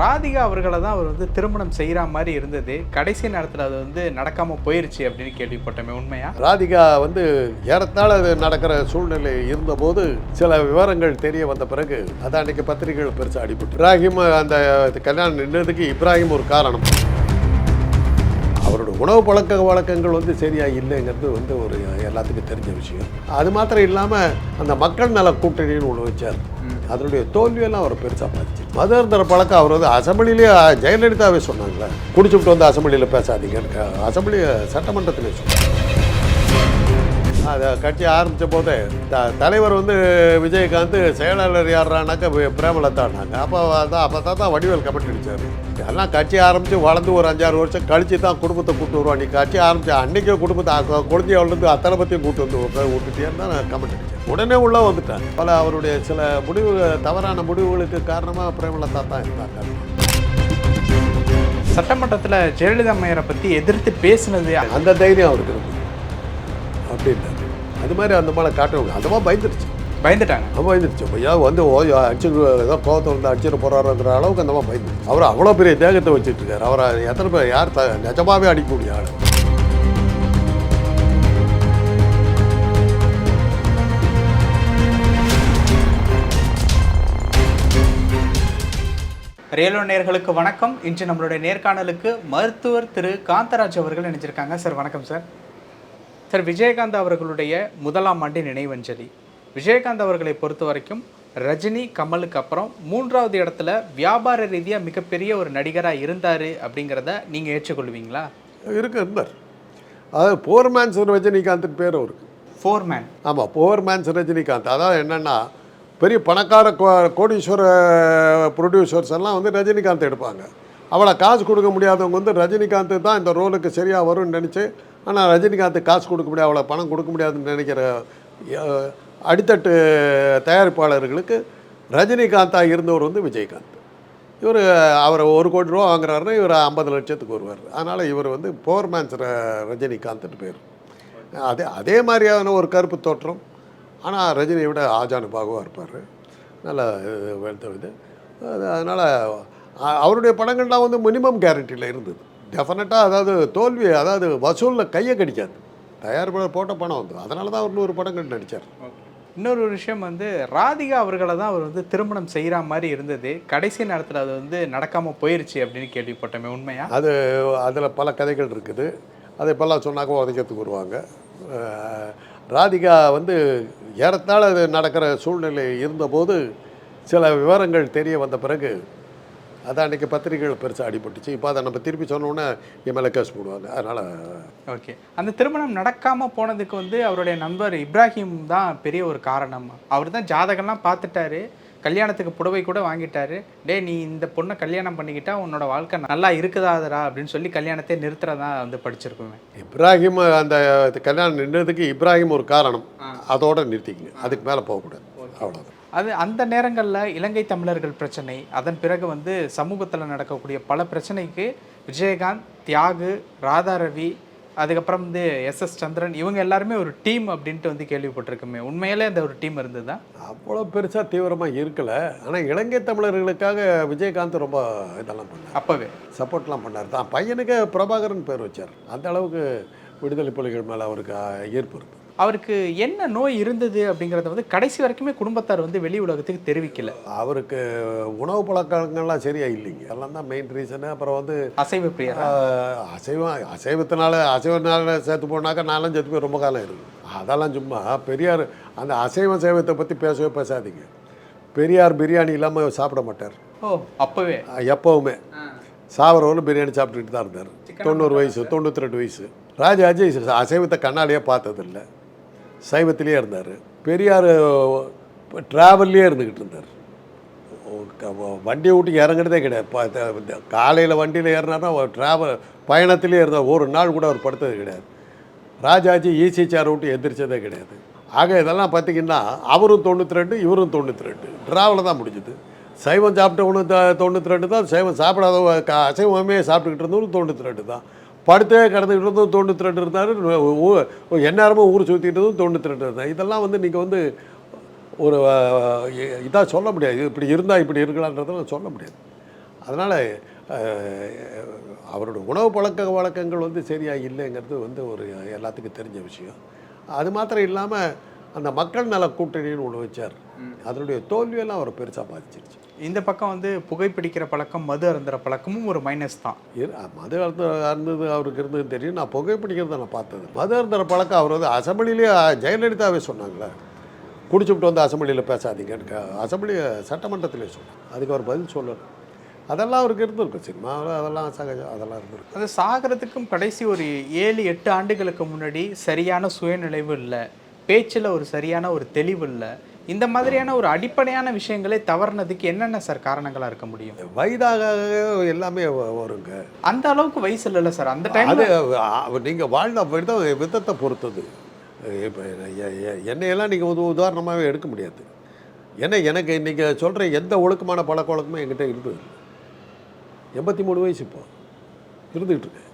ராதிகா அவர்களை தான் அவர் வந்து திருமணம் செய்கிற மாதிரி இருந்தது. கடைசி நேரத்தில் அது வந்து நடக்காமல் போயிருச்சு அப்படின்னு கேள்விப்பட்டோமே உண்மையா? ராதிகா வந்து ஏறத்தாழ அது நடக்கிற சூழ்நிலை இருந்தபோது சில விவரங்கள் தெரிய வந்த பிறகு அதான் அன்னைக்கு பத்திரிகைகள் பெருசாக அடிபட்டு. இப்ராஹிம் அந்த கல்யாணம் நின்றதுக்கு இப்ராஹிம் ஒரு காரணம். அவரோட உணவு பழக்க வழக்கங்கள் வந்து சரியாக இல்லைங்கிறது வந்து ஒரு எல்லாத்துக்கும் தெரிஞ்ச விஷயம். அது மாத்திரம் இல்லாமல் அந்த மக்கள் நல கூட்டணின்னு ஒன்று வச்சார். அதனுடைய தோல்வியெல்லாம் அவர் பெருசாக பார்த்துச்சு மத பழக்கம் அவர் வந்து அசம்பிளிலேயே ஜெயலலிதாவே சொன்னாங்களே குடிச்சுட்டு வந்து அசம்பிளியில் பேசாதீங்கன்னு அசம்பிளி சட்டமன்றத்திலே சொன்னாங்க. அதை கட்சி ஆரம்பித்த போதே த தலைவர் வந்து விஜயகாந்த் செயலாளர் யாரானாக்கா பிரேமலதான்னாங்க அப்போ தான் அப்போ தான் தான் வடிவேல் கமெண்ட் அடிச்சார் எல்லாம் கட்சி ஆரம்பித்து வளர்ந்து ஒரு அஞ்சாறு வருஷம் கழிச்சு தான் குடும்பத்தை கூட்டு வருவான். நீ கட்சி ஆரம்பிச்சு அன்னைக்கே குடும்பத்தை குழந்தையோலேருந்து அத்தனை பற்றியும் கூட்டு வந்து விட்டுட்டியேன்னு தான் நான் கமெண்ட் அடித்தேன் உடனே உள்ளே வந்துட்டாங்க. பல அவருடைய சில முடிவு தவறான முடிவுகளுக்கு காரணமாக பிரேமலதா தான் இருந்தாங்க. சட்டமன்றத்தில் ஜெயலலிதா அம்மையாரை பற்றி எதிர்த்து பேசினது அந்த தைரியம் அவருக்கு இருந்தது அப்படின்றாரு அது மாதிரி அந்த மாதிரி காட்டுவாங்க அந்த மாதிரி பயந்துருச்சு. பயந்துட்டாங்க. அவன் பயந்துருச்சு. ஏன் வந்து ஓ அடிச்சு ஏதோ கோவத்தை வந்து அடிச்சிட போறாருங்கிற அளவுக்கு அந்த மாதிரி பயந்துருச்சு. அவர் அவ்வளோ பெரிய தேகத்தை வச்சுட்டு இருக்காரு அவரை எத்தனை பேர் யார் த நிஜமாவே அடிக்கக்கூடிய ஆள். ரேலோ நேர்களுக்கு வணக்கம். இன்று நம்மளுடைய நேர்காணலுக்கு மருத்துவர் திரு. காந்தராஜ் அவர்கள் இணைஞ்சிருக்காங்க. சார் வணக்கம் சார். சார் விஜயகாந்த் அவர்களுடைய முதலாம் ஆண்டு நினைவஞ்சலி. விஜயகாந்த் அவர்களை பொறுத்த வரைக்கும் ரஜினி கமலுக்கு அப்புறம் மூன்றாவது இடத்துல வியாபார ரீதியாக மிகப்பெரிய ஒரு நடிகராக இருந்தார் அப்படிங்கிறத நீங்கள் ஏற்றுக்கொள்வீங்களா? இருக்கு இருந்தார் அதாவது போர் மேன்ஸ் ரஜினிகாந்த் பேர் அவருக்கு. ஃபோர் மேன் ஆமாம் போர் மேன்ஸ் ரஜினிகாந்த். அதாவது என்னென்னா பெரிய பணக்கார கோடீஸ்வர ப்ரொடியூசர்ஸ் எல்லாம் வந்து ரஜினிகாந்த் எடுப்பாங்க. அவளை காசு கொடுக்க முடியாதவங்க வந்து ரஜினிகாந்த் தான் இந்த ரோலுக்கு சரியாக வரும்னு நினச்சி ஆனால் ரஜினிகாந்த் காசு கொடுக்க முடியாது அவ்வளோ பணம் கொடுக்க முடியாதுன்னு நினைக்கிற அடித்தட்டு தயாரிப்பாளர்களுக்கு ரஜினிகாந்தாக இருந்தவர் வந்து விஜயகாந்த். இவர் அவர் ஒரு கோடி ரூபா வாங்குறாருன்னா இவர் ஐம்பது லட்சத்துக்கு வருவார். அதனால் இவர் வந்து போர் மேன்ஸ் ரஜினிகாந்த்னு பேர். அதே அதே மாதிரியான ஒரு கருப்பு தோற்றம். ஆனால் ரஜினியை விட ஆஜானுபாகவாக இருப்பார். நல்ல இது. அதனால் அவருடைய படங்கள்லாம் வந்து மினிமம் கேரண்டியில் இருந்தது. டெஃபினட்டாக அதாவது தோல்வி அதாவது வசூலில் கையை கடிக்காது. தயாரிப்பாளர் போட்ட பணம் வந்து அதனால தான் அவர் நூறு படங்கள் நடித்தார் இன்னொரு விஷயம் வந்து ராதிகா அவர்களை தான் அவர் வந்து திருமணம் செய்கிற மாதிரி இருந்தது. கடைசி நேரத்தில் அது வந்து நடக்காமல் போயிருச்சு அப்படின்னு கேள்விப்பட்டோமே உண்மையா? அது அதில் பல கதைகள் இருக்குது. அதை இப்போல்லாம் சொன்னாக்க உதைக்கிறதுக்கு வருவாங்க ராதிகா வந்து ஏறத்தாழ அது நடக்கிற சூழ்நிலை இருந்தபோது சில விவரங்கள் தெரிய வந்த பிறகு அதான் அன்றைக்கி பத்திரிகைகள் பெருசாக அடிபட்டுச்சு. இப்போ அதை நம்ம திருப்பி சொன்னோன்னே என் மேலே கேஸ் போடுவாங்க. அதனால் ஓகே. அந்த திருமணம் நடக்காமல் போனதுக்கு வந்து அவருடைய நண்பர் இப்ராஹிம் தான் பெரிய ஒரு காரணம். அவர் தான் ஜாதகம்லாம் பார்த்துட்டாரு. கல்யாணத்துக்கு புடவை கூட வாங்கிட்டாரு. டேய் நீ இந்த பொண்ணை கல்யாணம் பண்ணிக்கிட்டா உன்னோட வாழ்க்கை நல்லா இருக்குதாதரா அப்படின்னு சொல்லி கல்யாணத்தை நிறுத்துறதா வந்து படிச்சிருக்குமே. இப்ராஹிம் அந்த கல்யாணம் நின்றதுக்கு இப்ராஹிம் ஒரு காரணம். அதோட நிறுத்திக்கங்க. அதுக்கு மேலே போகக்கூடாது. அவ்வளோதான் அது அந்த நேரங்களில் இலங்கை தமிழர்கள் பிரச்சனை அதன் பிறகு வந்து சமூகத்தில் நடக்கக்கூடிய பல பிரச்சனைக்கு விஜயகாந்த் தியாகு ராதாரவி அதுக்கப்புறம் வந்து எஸ் எஸ் சந்திரன் இவங்க எல்லாருமே ஒரு டீம் அப்படின்ட்டு வந்து கேள்விப்பட்டிருக்குமே. உண்மையிலே அந்த ஒரு டீம் இருந்ததா? அவ்வளோ பெருசாக தீவிரமாக இருக்கலை. ஆனால் இலங்கை தமிழர்களுக்காக விஜயகாந்த் ரொம்ப இதெல்லாம் பண்ணார். அப்பவே. சப்போர்ட்லாம் பண்ணார். தான். பையனுக்கு பிரபாகரன் பேர் வச்சார். அந்த அளவுக்கு விடுதலை புலிகள் மேலே அவருக்கு ஈர்ப்பு இருக்குது அவருக்கு என்ன நோய் இருந்தது அப்படிங்கிறத வந்து கடைசி வரைக்குமே குடும்பத்தார் வந்து வெளி உலகத்துக்கு தெரிவிக்கல. அவருக்கு உணவு பழக்கங்கள்லாம் சரியா இல்லைங்க. எல்லாம் தான் மெயின் ரீசனு அப்புறம் வந்து அசைவ அசைவம் அசைவத்தினால அசைவத்தினால சேர்த்து போனாக்கா நாலாம் சேர்த்து போய் ரொம்ப காலம் இருக்கு அதெல்லாம் சும்மா பெரியார் அந்த அசைவம் சைவத்தை பற்றி பேசவே பேசாதீங்க. பெரியார் பிரியாணி இல்லாமல் சாப்பிட மாட்டார். ஓ அப்பவே? எப்பவுமே. சாவரவரும் பிரியாணி சாப்பிட்டுட்டு தான் இருந்தார். தொண்ணூறு வயசு தொண்ணூற்றி ரெண்டு வயசு. ராஜாஜி அசைவத்தை கண்ணாலேயே பார்த்ததில்ல. சைவத்திலேயே இருந்தார். பெரியார் ட்ராவல்லையே இருந்துக்கிட்டு இருந்தார். வண்டியை விட்டு இறங்குறதே கிடையாது. காலையில் வண்டியில் ஏறினார்னா ட்ராவல் பயணத்திலே இருந்தார் ஒரு நாள் கூட அவர் படுத்தது கிடையாது. ராஜாஜி ஈசி சேர் விட்டு எந்திரிச்சதே கிடையாது. ஆக இதெல்லாம் பார்த்தீங்கன்னா அவரும் தொண்ணூற்றி ரெண்டு இவரும் தொண்ணூற்றி ரெண்டு ட்ராவலில் தான் முடிஞ்சுது. சைவம் சாப்பிட்டவனும் தொண்ணூற்றி ரெண்டு தான் சைவம் சாப்பிடாத அசைவமே சாப்பிட்டுக்கிட்டு இருந்தவனும் தொண்ணூற்றி ரெண்டு தான். படுத்தே கிடந்துக்கிட்டு தொண்ணூற்றி ரெண்டு இருந்தார். எந்நேரமும் ஊர் சுற்றிட்டு இருந்ததும் தொண்ணூற்றி ரெண்டு இருந்தார். இதெல்லாம் வந்து நீங்கள் வந்து ஒரு இதாக சொல்ல முடியாது. இப்படி இருந்தால் இப்படி இருக்கலான்றதெல்லாம் சொல்ல முடியாது. அதனால் அவரோட உணவு பழக்க வழக்கங்கள் வந்து சரியாக இல்லைங்கிறது வந்து ஒரு எல்லாத்துக்கும் தெரிஞ்ச விஷயம். அது மாத்திரம் இல்லாமல் அந்த மக்கள் நல கூட்டணின்னு ஒன்று வச்சார். அதனுடைய தோல்வியெல்லாம் அவரை பெருசாக பாதிச்சிருச்சு. இந்த பக்கம் வந்து புகைப்பிடிக்கிற பழக்கம் மது அருந்துற பழக்கமும் ஒரு மைனஸ் தான். மது அருந்து அருந்தது அவருக்கு இருந்தது தெரியும். நான் புகைப்பிடிக்கிறத நான் பார்த்தது. மது அருந்துற பழக்கம் அவர் வந்து அசம்பிளிலே ஜெயலலிதாவே சொன்னாங்களே. குடிச்சுட்டு வந்து அசம்பிளியில் பேசாதீங்கன்னு அசம்பிளி சட்டமன்றத்திலே சொன்னாங்க. அதுக்கு அவர் பதில் சொல்லணும் அதெல்லாம் அவருக்கு இருந்திருக்கும். சினிமாவில் அதெல்லாம் சகஜம் அதெல்லாம் இருந்திருக்கும். அது சாகிறதுக்கும் கடைசி ஒரு ஏழு எட்டு ஆண்டுகளுக்கு முன்னாடி சரியான சுயநினைவு இல்லை. பேச்சில் ஒரு சரியான ஒரு தெளிவு இல்லை. இந்த மாதிரியான ஒரு அடிப்படையான விஷயங்களே தவறுனதுக்கு என்னென்ன சார் காரணங்களாக இருக்க முடியும்? வயதாக எல்லாமே வருங்க. அந்த அளவுக்கு வயசு இல்லைல்ல சார். அந்த டைம் அது நீங்கள் வாழ்ந்த விதம் விதத்தை பொறுத்தது. இப்போ என்னையெல்லாம் நீங்கள் ஒரு உதாரணமாகவே எடுக்க முடியாது. ஏன்னா எனக்கு நீங்கள் சொல்கிற எந்த ஒழுக்கமான பழக்க வழக்கமும் என்கிட்ட இருந்தது எண்பத்தி மூணு வயசு இப்போ. இருந்துகிட்டு இருக்கேன்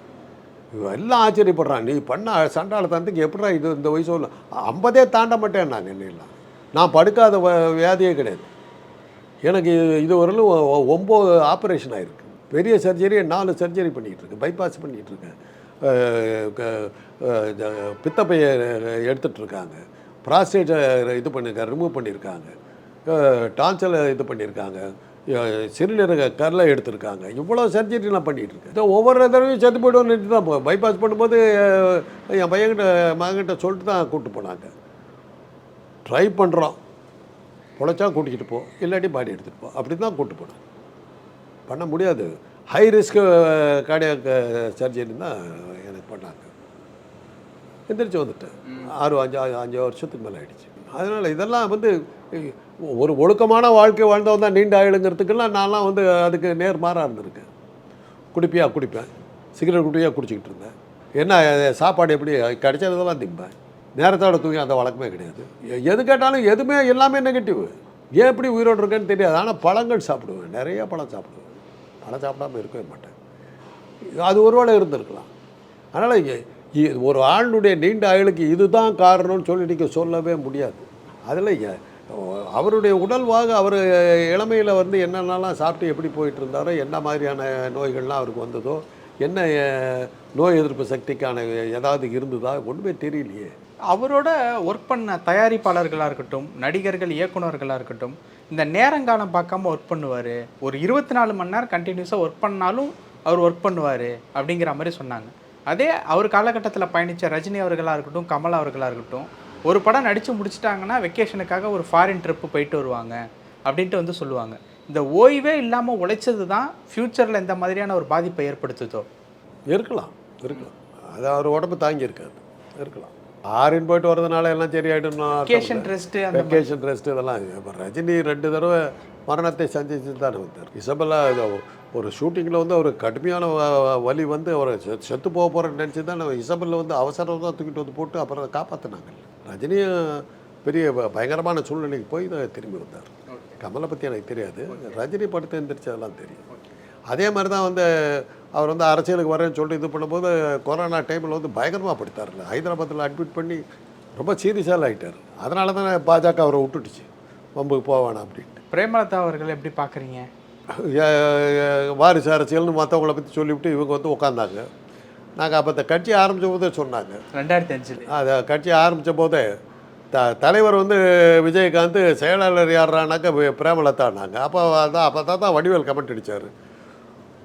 எல்லாம் ஆச்சரியப்படுறான் நீ பண்ண சண்டாள தந்துக்கு எப்படா இது இந்த வயசு ஐம்பதே தாண்ட மாட்டேன் நாங்கள் என்னையெல்லாம். நான் படுக்காத வ- வியாதியே கிடையாது. எனக்கு இது வரலும் ஒ- ஒம்பது ஆப்ரேஷன் ஆயிருக்கு. பெரிய சர்ஜரி நாலு சர்ஜரி பண்ணிகிட்டு இருக்கேன் பைபாஸ் பண்ணிகிட்டு இருக்கேன் க- பித்தப்பையை எடுத்துட்டு இருக்காங்க ப்ராஸ்டேட்டை இது பண்ணியிருக்காங்க ரிமூவ் பண்ணியிருக்காங்க டான்சலை இது பண்ணியிருக்காங்க சிறுநீரக கல்லை எடுத்திருக்காங்க. இவ்வளோ சர்ஜரிலாம் பண்ணிகிட்டு இருக்கேன் ஒவ்வொரு தடவையும் செத்து போய்டுவோன்னு தான் பைபாஸ் பண்ணும்போது என் பையன்கிட்ட மகன்கிட்ட சொல்லிட்டு தான் கூப்பிட்டு போனாங்க. ட்ரை பண்ணுறோம் பொழைச்சா கூட்டிக்கிட்டு போ இல்லாட்டி பாடி எடுத்துகிட்டு போ. அப்படி தான் கூப்பிட்டு போனேன். பண்ண முடியாது. ஹை ரிஸ்க் கார்டியாக் சர்ஜரி தான் எனக்கு பண்ணாங்க. எந்திரிச்சு வந்துட்டேன். ஆறு அஞ்சு அஞ்சு வருஷத்துக்கு மேலே ஆயிடுச்சு. அதனால் இதெல்லாம் வந்து ஒரு ஒழுக்கமான வாழ்க்கை வாழ்ந்தவன் தான் நீண்ட ஆயுளுங்கிறதுக்கெல்லாம் நான்லாம் வந்து அதுக்கு நேர்மாறாக இருந்திருக்கேன். குடிப்பியா குடிப்பேன். சிகரெட் குடியா குடிச்சிக்கிட்டு இருந்தேன். என்ன சாப்பாடு எப்படி? கிடைச்சதெல்லாம் திம்பேன். நேரத்தோட தூங்கி அந்த வழக்கமே கிடையாது. எது கேட்டாலும் எதுவுமே எல்லாமே நெகட்டிவ் ஏன் எப்படி உயிரோடு இருக்கேன்னு தெரியாது. ஆனால் பழங்கள் சாப்பிடுவேன். நிறைய பழம் சாப்பிடுவேன். பழம் சாப்பிடாம இருக்கவே மாட்டேன். அது ஒருவேளை இருந்திருக்கலாம். அதனால் ஒரு ஆளுடைய நீண்ட ஆயுளுக்கு இதுதான் காரணம்னு சொல்லி நீங்கள் சொல்லவே முடியாது. அதில் அவருடைய உடல்வாக அவர் இளமையில் வந்து என்னென்னலாம் சாப்பிட்டு எப்படி போயிட்டு இருந்தாரோ என்ன மாதிரியான நோய்கள்லாம் அவருக்கு வந்ததோ என்ன நோய் எதிர்ப்பு சக்திக்கான ஏதாவது இருந்ததா? ஒன்றுமே தெரியலையே. அவரோட ஒர்க் பண்ண தயாரிப்பாளர்களாக இருக்கட்டும் நடிகர்கள் இயக்குனர்களாக இருக்கட்டும் இந்த நேரங்காலம் பார்க்காம ஒர்க் பண்ணுவார். ஒரு இருபத்தி நாலு மணி நேரம் கண்டினியூஸாக ஒர்க் பண்ணாலும் அவர் ஒர்க் பண்ணுவார் அப்படிங்கிற மாதிரி சொன்னாங்க. அதே அவர் காலகட்டத்தில் பயணித்த ரஜினி அவர்களாக இருக்கட்டும் கமல் அவர்களாக இருக்கட்டும் ஒரு படம் நடித்து முடிச்சிட்டாங்கன்னா வெக்கேஷனுக்காக ஒரு ஃபாரின் ட்ரிப்பு போயிட்டு வருவாங்க அப்படின்ட்டு வந்து சொல்லுவாங்க. இந்த ஓய்வே இல்லாமல் உழைச்சது தான் ஃப்யூச்சரில் இந்த மாதிரியான ஒரு பாதிப்பை ஏற்படுத்துதோ? இருக்கலாம் இருக்கலாம். அது அவர் உடம்பு தாங்கி இருக்காது இருக்கலாம். ஆறின் போயிட்டு வர்றதுனால எல்லாம் சரியாயிடும் வெக்கேஷன் அந்த வெக்கேஷன் ரெஸ்ட் இதெல்லாம் இப்போ ரஜினி ரெண்டு தடவை மரணத்தை சந்திச்சு தானே வந்தார் இசபெல்லா ஒரு ஷூட்டிங்கில் வந்து ஒரு கடுமையான வலி வந்து அவரை செத்து போக போகிறேன்னு நினச்சி தான் இசபெல்ல வந்து அவசரம் தான் தூக்கிட்டு வந்து போட்டு அப்புறம் காப்பாற்றினாங்க ரஜினியும் பெரிய ப- பயங்கரமான சூழ்நிலைக்கு போய் திரும்பி வந்தார். கமலை பற்றி எனக்கு தெரியாது. ரஜினி படுத்து எந்திரிச்சதெல்லாம் தெரியும். அதே மாதிரி தான் வந்து அவர் வந்து அரசியலுக்கு வரேன்னு சொல்லிட்டு இது பண்ணும்போது கொரோனா டைமில் வந்து பயங்கரமாக படுத்தார்ல ஹைதராபாத்தில் அட்மிட் பண்ணி ரொம்ப சீரியஸாக ஆகிட்டார் அதனால தான் பாஜக அவரை விட்டுட்டுச்சு வம்புக்கு போவானா அப்படின்ட்டு. பிரேமலதா அவர்கள் எப்படி பார்க்குறீங்க? வாரிசு அரசியல்னு மற்றவங்கள பற்றி சொல்லிவிட்டு இவங்க வந்து உட்காந்தாங்க நாங்கள் அப்போ இந்த கட்சி ஆரம்பித்த போதே சொன்னாங்க. ரெண்டாயிரத்தி அஞ்சில் அதை கட்சி ஆரம்பித்த போதே த தலைவர் வந்து விஜயகாந்த் செயலாளர் யாரானாக்கா பிரேமலதான்னாங்க அப்போ அதான் அப்போ தான் தான் வடிவேல் கமெண்ட் அடித்தார்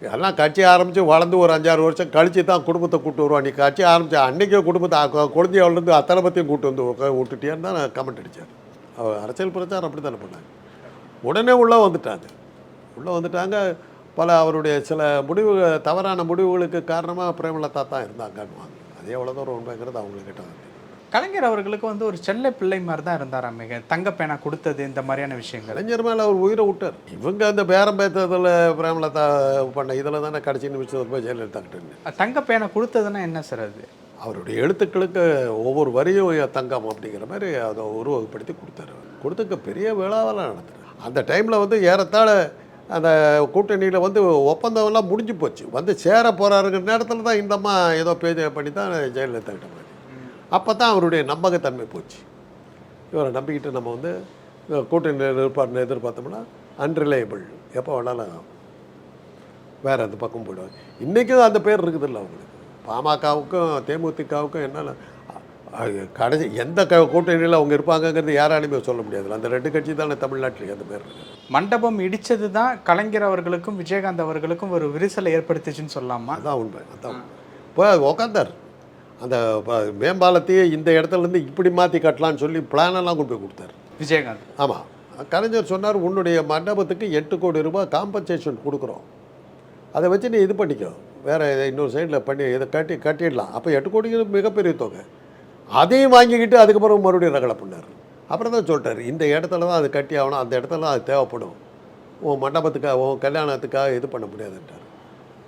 எல்லாம் கட்சி ஆரம்பித்து வளர்ந்து ஒரு அஞ்சாறு வருஷம் கழித்து தான் குடும்பத்தை கூட்டு வருவான். நீ கட்சி ஆரம்பித்த அன்றைக்கே குடும்பத்தை அ- குழந்தையோலேருந்து அத்தனை பற்றியும் கூட்டு வந்து உட்கா விட்டுட்டியான்னு தான் கமெண்ட் அடித்தார் அவர் அரசியல் பிரச்சாரம் அப்படி தானே பண்ணாங்க. உடனே உள்ளே வந்துட்டாங்க. உள்ளே வந்துட்டாங்க. பல அவருடைய சில முடிவு தவறான முடிவுகளுக்கு காரணமாக பிரேமலதா தான் இருந்தாங்கன்னு அதே எவ்வளோ தூரம் உண்மைங்கிறது அவங்களுக்கு கிட்ட கலைஞர் அவர்களுக்கு வந்து ஒரு செல்ல பிள்ளை மாதிரி தான் இருந்தாராம் மிக தங்க பேனா கொடுத்தது இந்த மாதிரியான விஷயங்கள். கலைஞர் மேலே அவர் உயிரை விட்டார். இவங்க அந்த பேரம் பேத்ததில் பிரேமலதா பண்ண இதில் தானே கடைசி நிமிஷத்தில் போய் ஜெயலலிதா கிட்ட தங்க பேனா கொடுத்ததுன்னா என்ன சார் அது? அவருடைய எழுத்துக்களுக்கு ஒவ்வொரு வரியும் தங்கம் அப்படிங்கிற மாதிரி அதை உருவகப்படுத்தி கொடுத்தாரு கொடுத்துக்க பெரிய விழாவெல்லாம் நடத்துறாரு. அந்த டைமில் வந்து ஏறத்தாழ அந்த கூட்டணியில் வந்து ஒப்பந்தம்லாம் முடிஞ்சு போச்சு. வந்து சேர போகிறாருங்கிற நேரத்தில் தான் இந்தம்மா ஏதோ பேஜ் பண்ணி தான் ஜெயலலிதா கிட்ட அப்போ தான் அவருடைய நம்பகத்தன்மை போச்சு. இவரை நம்பிக்கிட்டு நம்ம வந்து கூட்டணியில் இருப்பார்னு எதிர்பார்த்தோம்னா அன்ரிலையபிள் எப்போ வேணாலும் வேறு அந்த பக்கம் போயிடுவாங்க இன்றைக்கும் அந்த பேர் இருக்குதுல்ல அவங்களுக்கு. பாமகவுக்கும் தேமுதிகவுக்கும் அது கடைசி எந்த க கூட்டணியில் அவங்க இருப்பாங்கங்கிறது யாராலையுமே சொல்ல முடியாது அந்த ரெண்டு கட்சி தானே தமிழ்நாட்டில் அந்த பேர் மண்டபம் இடிச்சது தான் கலைஞர் அவர்களுக்கும் விஜயகாந்த் அவர்களுக்கும் ஒரு விரிசலை ஏற்படுத்துச்சுன்னு சொல்லலாமா? அதான் உண்மை அதான். இப்போ உக்காந்தார். அந்த மேம்பாலத்தையே இந்த இடத்துல இருந்து இப்படி மாற்றி கட்டலான்னு சொல்லி பிளானெல்லாம் கொண்டு போய் கொடுத்தாரு. விஜயகாந்த். ஆமாம் கலைஞர் சொன்னார் உன்னுடைய மண்டபத்துக்கு எட்டு கோடி ரூபாய் காம்பன்சேஷன் கொடுக்குறோம். அதை வச்சு நீ இது பண்ணிக்கோ. வேறு இன்னொரு சைடில் பண்ணி இதை கட்டி கட்டிடலாம். அப்போ எட்டு கோடிங்கிறது மிகப்பெரிய தொகை. அதையும் வாங்கிக்கிட்டு அதுக்கப்புறம் மறுபடியும் ரகலை பண்ணார். அப்புறம் தான் சொல்லிட்டார் இந்த இடத்துல தான் அது கட்டி ஆகணும். அந்த இடத்துல தான் அது தேவைப்படும். உன் மண்டபத்துக்காக உன் கல்யாணத்துக்காக இது பண்ண முடியாதுன்ட்டார்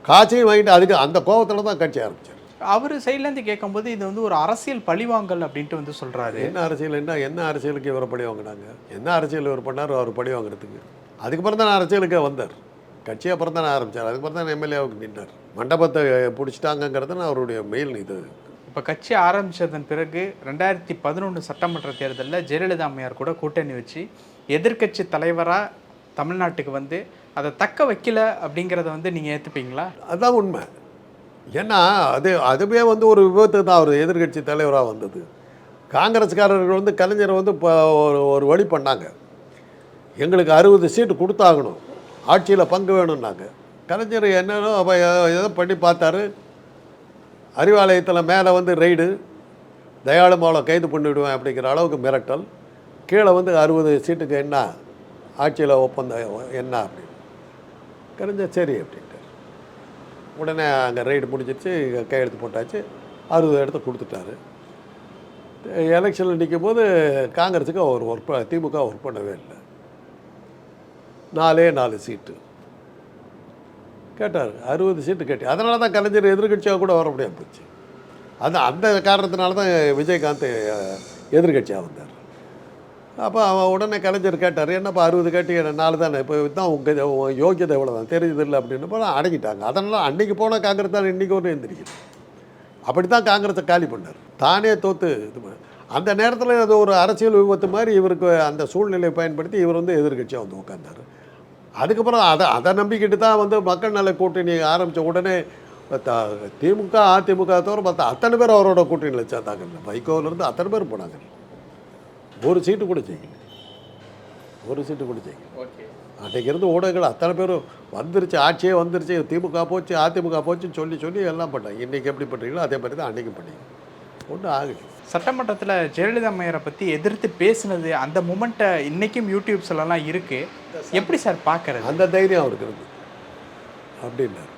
காட்சியும் வாங்கிட்டு அதுக்கு அந்த கோவத்தில் தான் கட்சி ஆரம்பிச்சார். அவர் சைட்லேருந்து கேட்கும்போது இது வந்து ஒரு அரசியல் பழிவாங்கல் அப்படின்ட்டு வந்து சொல்றாரு. என்ன அரசியல் என்ன என்ன அரசியலுக்கு இவரை பழி வாங்கினாங்க? என்ன அரசியல் இவர் பண்ணார் அவர் பழி வாங்குறதுக்கு? அதுக்கப்புறம் தான் அரசியலுக்கே வந்தார். கட்சி அப்புறம் தானே ஆரம்பித்தார் அதுக்கப்புறம் தான் எம்எல்ஏவுக்கு நின்றார் மண்டபத்தை பிடிச்சிட்டாங்கங்கிறது அவருடைய மெயில் இது. இப்போ கட்சி ஆரம்பிச்சதன் பிறகு ரெண்டாயிரத்தி பதினொன்று சட்டமன்ற தேர்தலில் ஜெயலலிதா அம்மையார் கூட கூட்டணி வச்சு எதிர்க்கட்சி தலைவராக தமிழ்நாட்டுக்கு வந்து அதை தக்க வைக்கல அப்படிங்கிறத வந்து நீங்கள் ஏற்றுப்பீங்களா அதுதான் உண்மை. ஏன்னா அது அதுவே வந்து ஒரு விபத்து தான் அவர் எதிர்க்கட்சி தலைவராக வந்தது. காங்கிரஸ்காரர்கள் வந்து கலைஞர் வந்து இப்போ ஒரு ஒரு வழி பண்ணாங்க. எங்களுக்கு அறுபது சீட்டு கொடுத்தாகணும். ஆட்சியில் பங்கு வேணும்னாங்க. கலைஞர் என்னன்னோ அப்போ ஏதோ பண்ணி பார்த்தாரு. அறிவாலயத்தில் மேலே வந்து ரெய்டு. தயாளு மாவளை கைது பண்ணிவிடுவேன் அப்படிங்கிற அளவுக்கு மிரட்டல். கீழே வந்து அறுபது சீட்டுக்கு என்ன? ஆட்சியில் ஒப்பந்தம் என்ன அப்படின்னு. கலைஞர் சரி அப்படின்னு உடனே அங்கே ரைடு முடிஞ்சிருச்சு கையெழுத்து போட்டாச்சு. அறுபது இடத்த கொடுத்துட்டாரு. எலெக்ஷனில் நிற்கும் போது காங்கிரஸுக்கு அவர் ஒர்க் ப திமுக ஒர்க் பண்ணவே இல்லை. நாலே நாலு சீட்டு. கேட்டார் அறுபது சீட்டு கேட்டு அதனால தான் கலைஞர் எதிர்கட்சியாக கூட வர முடியாது போச்சு. அந்த அந்த காரணத்தினால தான் விஜயகாந்த் எதிர்கட்சியாக வந்தார். அப்போ அவன் உடனே கலைஞர் கேட்டார் என்னப்பா அறுபது கேட்டி நாலு தானே? இப்போ தான் உங்கள் யோகியதை எவ்வளோ தான் தெரியுதில்லை அப்படின்னு அடங்கிட்டாங்க. அதனால் அன்றைக்கி போன காங்கிரஸ் தான் இன்றைக்கி ஒன்று எந்திரிக்குது அப்படி தான் காங்கிரஸை காலி பண்ணார். தானே தோற்று இது அந்த நேரத்தில் அது ஒரு அரசியல் விபத்து மாதிரி இவருக்கு அந்த சூழ்நிலையை பயன்படுத்தி இவர் வந்து எதிர்கட்சியாக வந்து உட்காந்தார் அதுக்கப்புறம் அதை அதை நம்பிக்கிட்டு தான் வந்து மக்கள் நல கூட்டணி ஆரம்பித்த உடனே த- திமுக அதிமுக தவிர மற்ற அத்தனை பேர் அவரோட கூட்டணியில் சேர்த்தாங்க வைகோவிலேருந்து அத்தனை பேர் போனாங்க. ஒரு சீட்டு கூட ஒரு சீட்டு கூட ஓகே. அன்றைக்கு இருந்து ஊடகங்கள் அத்தனை பேரும் வந்துருச்சு ஆட்சியே வந்துருச்சு திமுக போச்சு அதிமுக போச்சுன்னு சொல்லி சொல்லி எல்லாம் பண்ணாங்க. இன்றைக்கி எப்படி பண்ணுறீங்களோ அதே மாதிரி தான் அன்றைக்கும் பண்ணீங்க. ஒன்றும் ஆகலை. சட்டமன்றத்தில் ஜெயலலிதா அம்மையாரை பற்றி எதிர்த்து பேசினது அந்த மூமெண்ட்டை இன்றைக்கும் யூடியூப்ஸ்லலாம் இருக்குது எப்படி சார் பார்க்கறது அந்த தைரியம் அவருக்கு இருந்து. அப்படின்னாரு.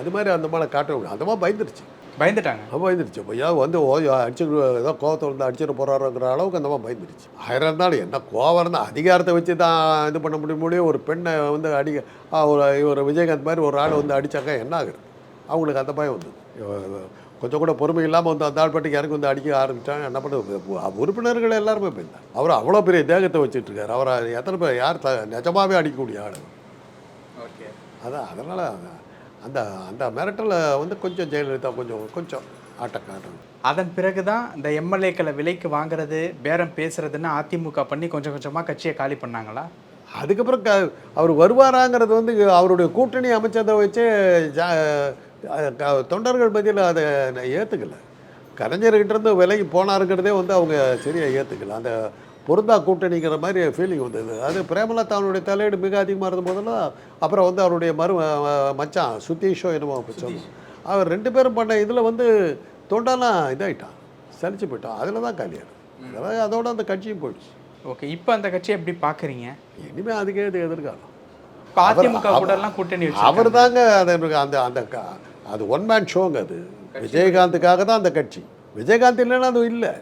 அது மாதிரி அந்த மாதிரி காட்ட முடியும் அந்த மாதிரி பயந்துருச்சு. பயந்துட்டாங்க. பயந்துருச்சு. ஏன் வந்து ஓ அடிச்சு ஏதோ கோவத்தை வந்து அடிச்சிட போகிறாருங்கிற அளவுக்கு அந்த மாதிரி பயந்துருச்சு. ஆயிரம் இருந்தாலும் என்ன கோவம் இருந்தால் அதிகாரத்தை வச்சு தான் இது பண்ண முடிய முடியும். ஒரு பெண்ணை வந்து அடிக்க ஆ, ஒரு ஒரு விஜயகாந்த் மாதிரி ஒரு ஆள் வந்து அடித்தாக்கா என்ன ஆகுது? அவங்களுக்கு அந்த பயம் வந்து கொஞ்சம் கூட பொறுமை இல்லாமல் வந்து அந்த ஆள் பாட்டுக்கு இறங்கி வந்து அடிக்க ஆரம்பிச்சாங்க. என்ன பண்ணுறது? உறுப்பினர்கள் எல்லாருமே போயிருந்தாங்க அவர் அவ்வளோ பெரிய தேகத்தை வச்சுட்டு இருக்காரு அவரை எத்தனை பேர் யார் த நிஜமாவே அடிக்கக்கூடிய ஆள்? ஓகே. அதான் அதனால் அந்த அந்த மிரட்டலை வந்து கொஞ்சம் ஜெயலலிதா கொஞ்சம் கொஞ்சம் காட்டணும் அதன் பிறகு தான் இந்த எம்எல்ஏக்களை விலைக்கு வாங்குறது பேரம் பேசுறதுன்னு அதிமுக பண்ணி கொஞ்சம் கொஞ்சமாக கட்சியை காலி பண்ணாங்களா? அதுக்கப்புறம் க அவர் வருவாராங்கிறது வந்து அவருடைய கூட்டணி அமைச்சதை வச்சு தொண்டர்கள் மத்தியில் அதை ஏற்றுக்கல கலைஞர்கிட்ட இருந்து விலைக்கு போனாருங்கிறதே வந்து அவங்க சரியாக ஏற்றுக்கல அந்த பொருந்தா கூட்டணிங்கிற மாதிரி ஃபீலிங் வந்தது. அது பிரேமலதா அவனுடைய தலையீடு மிக அதிகமாக இருந்த போதெல்லாம் அப்புறம் வந்து அவருடைய அஹ் மச்சான் சுத்தீஷோ என்னமோ சொன்னோம் அவர் ரெண்டு பேரும் பண்ண இதில் வந்து தொண்டெல்லாம் இதாயிட்டான். சலிச்சு போயிட்டான். அதில் தான் காலியாரு அதெல்லாம் அதோட அந்த கட்சியும் போயிடுச்சு. ஓகே. இப்போ அந்த கட்சியை எப்படி பார்க்குறீங்க இனிமே அதுக்கே இது எதிர்காலம். அதிமுக கூட எல்லாம் கூட்டணி அவர் தாங்க அந்த அந்த க- அது ஒன் மேன் ஷோங்க அது. விஜயகாந்துக்காக தான் அந்த கட்சி. விஜயகாந்த் இல்லைன்னா அது இல்லை.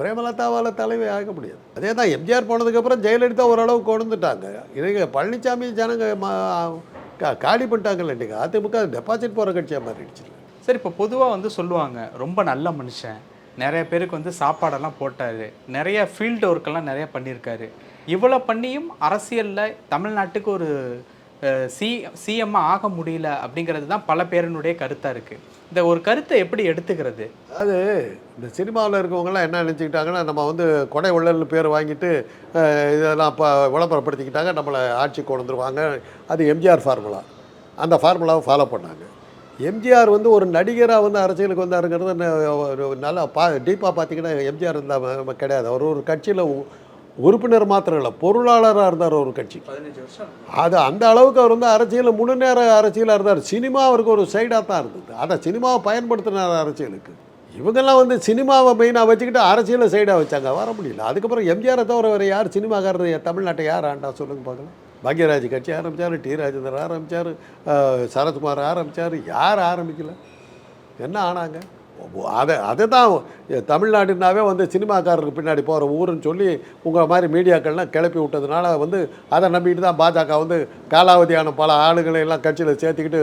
பிரேமலதாவால் தலைவி ஆக முடியாது. அதே தான் எம்ஜிஆர் போனதுக்கப்புறம் ஜெயலலிதா ஓரளவு கொண்டுட்டாங்க. இன்றைக்கி பழனிசாமி ஜனங்க ம- கா- காலி பண்ணிட்டாங்கல்ல இன்றைக்கி அதிமுக டெபாசிட் போகிற கட்சியாக மாறிடுச்சு சரி இப்போ பொதுவாக வந்து சொல்லுவாங்க ரொம்ப நல்ல மனுஷன். நிறைய பேருக்கு வந்து சாப்பாடெல்லாம் போட்டார். நிறைய ஃபீல்டு ஒர்க்கெல்லாம் நிறைய பண்ணியிருக்காரு. இவ்வளோ பண்ணியும் அரசியலில் தமிழ்நாட்டுக்கு ஒரு சி சிஎம் ஆக முடியல அப்படிங்கிறது தான் பல பேரினுடைய கருத்தாக இருக்குது இந்த ஒரு கருத்தை எப்படி எடுத்துக்கிறது? அது இந்த சினிமாவில் இருக்கவங்கலாம் என்ன நினச்சிக்கிட்டாங்கன்னா நம்ம வந்து கொடை உள்ளல் பேர் வாங்கிட்டு இதெல்லாம் இப்போ விளம்பரப்படுத்திக்கிட்டாங்க நம்மளை ஆட்சி கொண்டு வந்துருவாங்க அது எம்ஜிஆர் ஃபார்முலா அந்த ஃபார்முலாவை ஃபாலோ பண்ணாங்க. எம்ஜிஆர் வந்து ஒரு நடிகராக வந்து அரசியலுக்கு வந்தாருங்கிறது நல்லா பா டீப்பாக பார்த்தீங்கன்னா எம்ஜிஆர் இருந்தால் கிடையாது. அவர் ஒரு கட்சியில் உறுப்பினர் மாத்திரம் இல்லை பொருளாளராக இருந்தார் ஒரு கட்சி. அது அந்த அளவுக்கு அவர் வந்து அரசியல் முழு நேர அரசியலாக இருந்தார். சினிமா அவருக்கு ஒரு சைடாக தான் இருந்தது. அதை சினிமாவை பயன்படுத்தினார் அரசியலுக்கு. இவங்கெல்லாம் வந்து சினிமாவை மெயினாக வச்சுக்கிட்டு அரசியலை சைடாக வச்சாங்க. வர முடியல. அதுக்கப்புறம் எம்ஜிஆரை தவிர வேறு யார் சினிமாக்காரர்? தமிழ்நாட்டை யார் ஆண்டா? சொல்லுங்க பார்க்கலாம். பாக்யராஜ் கட்சி ஆரம்பித்தார் டி. ராஜேந்தர் ஆரம்பித்தார் சரத்குமார் ஆரம்பித்தார் யார் ஆரம்பிக்கல? என்ன ஆனாங்க? அதை அதை தான் தமிழ்நாடுனாவே வந்து சினிமாக்காரருக்கு பின்னாடி போகிற ஊருன்னு சொல்லி உங்கள் மாதிரி மீடியாக்கள்லாம் கிளப்பி விட்டதுனால வந்து அதை நம்பிட்டு தான் பாஜக வந்து காலாவதியான பல ஆளுகளை எல்லாம் கட்சியில் சேர்த்துக்கிட்டு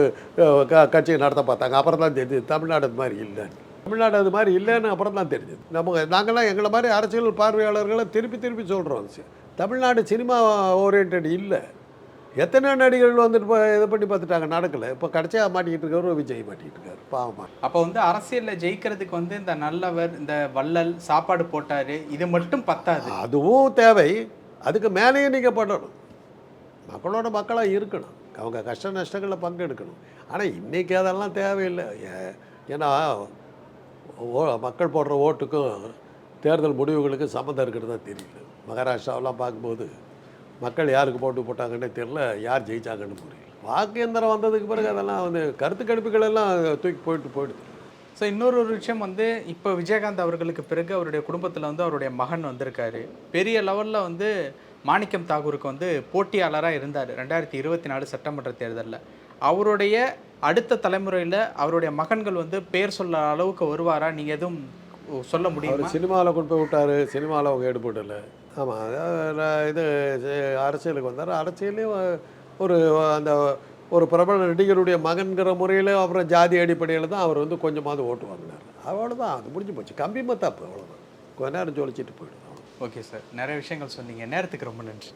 க கட்சியை நடத்த பார்த்தாங்க. அப்புறம் தான் தெரிஞ்சது தமிழ்நாடு அது மாதிரி இல்லை தமிழ்நாடு அது மாதிரி இல்லைன்னு அப்புறம் தான் தெரிஞ்சது. நம்ம நாங்கள்லாம் எங்களை மாதிரி அரசியல் பார்வையாளர்களை திருப்பி திருப்பி சொல்கிறோம் தமிழ்நாடு சினிமா ஓரியன்ட் இல்லை. எத்தனை நடிகர்கள் வந்துட்டு இப்போ இதை பண்ணி பார்த்துட்டாங்க? நடக்கலை. இப்போ கடைசியாக மாட்டிக்கிட்டு இருக்காரு விஜய் மாட்டிக்கிட்டு இருக்காரு. பாவமா. அப்போ வந்து அரசியலில் ஜெயிக்கிறதுக்கு வந்து இந்த நல்லவர் இந்த வள்ளல் சாப்பாடு போட்டாரு இது மட்டும் பத்தாது. அதுவும் தேவை. அதுக்கு மேலேயும் நீங்கள் பண்ணணும். மக்களோட மக்களாக இருக்கணும். அவங்க கஷ்ட நஷ்டங்களில் பங்கெடுக்கணும். ஆனால் இன்றைக்கி அதெல்லாம் தேவையில்லை. ஏன்னா ஓ மக்கள் போடுற ஓட்டுக்கும் தேர்தல் முடிவுகளுக்கும் சம்மந்தம் இருக்கிறது தான் தெரியல மகாராஷ்டிராவெலாம் பார்க்கும்போது மக்கள் யாருக்கு போட்டு போட்டாங்கன்னே தெரியல யார் ஜெயிச்சாங்கன்னு புரியல. வாக்கு எந்திரம் வந்ததுக்கு பிறகு அதெல்லாம் வந்து கருத்து கணிப்புகள் எல்லாம் தூக்கி போயிட்டு போயிடுது. ஸோ இன்னொரு ஒரு விஷயம் வந்து இப்போ விஜயகாந்த் அவர்களுக்கு பிறகு அவருடைய குடும்பத்தில் வந்து அவருடைய மகன் வந்திருக்காரு. பெரிய லெவலில் வந்து மாணிக்கம் தாகூருக்கு வந்து போட்டியாளராக இருந்தார் ரெண்டாயிரத்தி இருபத்தி நாலு சட்டமன்ற தேர்தலில். அவருடைய அடுத்த தலைமுறையில் அவருடைய மகன்கள் வந்து பேர் சொல்ல அளவுக்கு வருவாரா? நீங்கள் எதுவும் சொல்ல முடியுமா? சினிமாவில் கொண்டு போய் விட்டார் சினிமாவில் அவங்க ஈடுபடல. ஆமாம் இது இது அரசியலுக்கு வந்தார். அரசியலையும் ஒரு அந்த ஒரு பிரபல நடிகருடைய மகன்கிற முறையில் அப்புறம் ஜாதி அடிப்படையில் தான் அவர் வந்து கொஞ்சமாவது ஓட்டு வாங்கினார். அவ்வளோதான் அது முடிஞ்சு போச்சு. கம்பி மத்தாப்பு அவ்வளோதான் கொஞ்ச நேரம் ஜொலிச்சிட்டு போயிடுது ஓகே சார் நிறைய விஷயங்கள் சொன்னீங்க. நேரத்துக்கு ரொம்ப நன்றி.